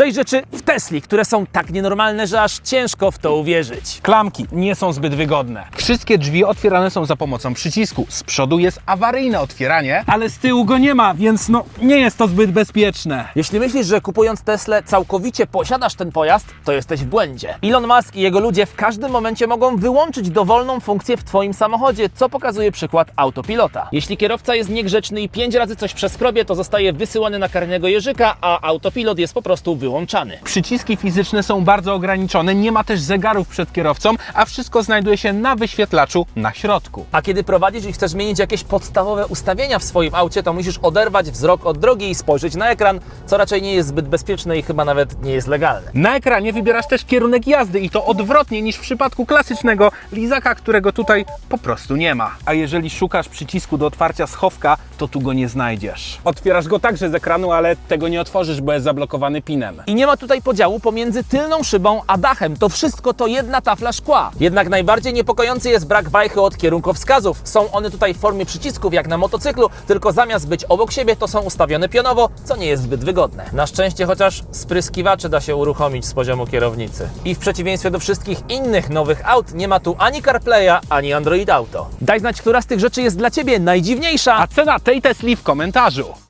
Sześć rzeczy w Tesli, które są tak nienormalne, że aż ciężko w to uwierzyć. Klamki nie są zbyt wygodne. Wszystkie drzwi otwierane są za pomocą przycisku. Z przodu jest awaryjne otwieranie, ale z tyłu go nie ma, więc no nie jest to zbyt bezpieczne. Jeśli myślisz, że kupując Teslę całkowicie posiadasz ten pojazd, to jesteś w błędzie. Elon Musk i jego ludzie w każdym momencie mogą wyłączyć dowolną funkcję w Twoim samochodzie, co pokazuje przykład autopilota. Jeśli kierowca jest niegrzeczny i pięć razy coś przeskrobie, to zostaje wysyłany na karnego jeżyka, a autopilot jest po prostu wyłączany. Przyciski fizyczne są bardzo ograniczone, nie ma też zegarów przed kierowcą, a wszystko znajduje się na wyświetlaczu na środku. A kiedy prowadzisz i chcesz zmienić jakieś podstawowe ustawienia w swoim aucie, to musisz oderwać wzrok od drogi i spojrzeć na ekran, co raczej nie jest zbyt bezpieczne i chyba nawet nie jest legalne. Na ekranie wybierasz też kierunek jazdy i to odwrotnie niż w przypadku klasycznego lizaka, którego tutaj po prostu nie ma. A jeżeli szukasz przycisku do otwarcia schowka, to tu go nie znajdziesz. Otwierasz go także z ekranu, ale tego nie otworzysz, bo jest zablokowany pinem. I nie ma tutaj podziału pomiędzy tylną szybą a dachem. To wszystko to jedna tafla szkła. Jednak najbardziej niepokojący jest brak wajchy od kierunkowskazów. Są one tutaj w formie przycisków jak na motocyklu, tylko zamiast być obok siebie to są ustawione pionowo, co nie jest zbyt wygodne. Na szczęście chociaż spryskiwacze da się uruchomić z poziomu kierownicy. I w przeciwieństwie do wszystkich innych nowych aut nie ma tu ani CarPlaya, ani Android Auto. Daj znać, która z tych rzeczy jest dla Ciebie najdziwniejsza, A cena tej Tesli w komentarzu.